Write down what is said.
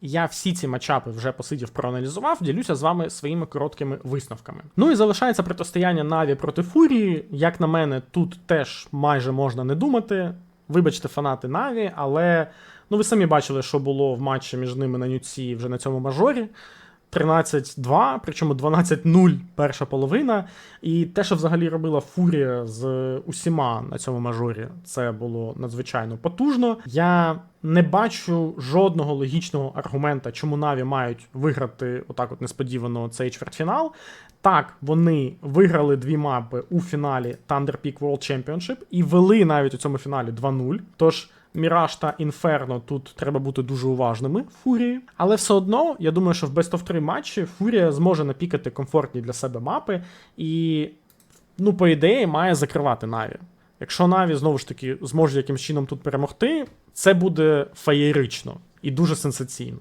Я всі ці матчапи вже посидів, проаналізував, ділюся з вами своїми короткими висновками. Ну і залишається протистояння Наві проти Фурії. Як на мене, тут теж майже можна не думати. Вибачте, фанати Наві, але ну ви самі бачили, що було в матчі між ними на Нюці вже на цьому мажорі. 13-2, причому 12-0 перша половина. І те, що взагалі робила Фурія з усіма на цьому мажорі, це було надзвичайно потужно. Я не бачу жодного логічного аргумента, чому Наві мають виграти отак, от несподівано цей чвертьфінал. Так, вони виграли дві мапи у фіналі Thunder Peak World Championship і вели навіть у цьому фіналі 2-0. Тож Міраж та Інферно тут треба бути дуже уважними Фурії. Але все одно, я думаю, що в Best of 3 матчі Фурія зможе напікати комфортні для себе мапи і, ну, по ідеї, має закривати Наві. Якщо Наві знову ж таки зможе якимсь чином тут перемогти, це буде феєрично і дуже сенсаційно.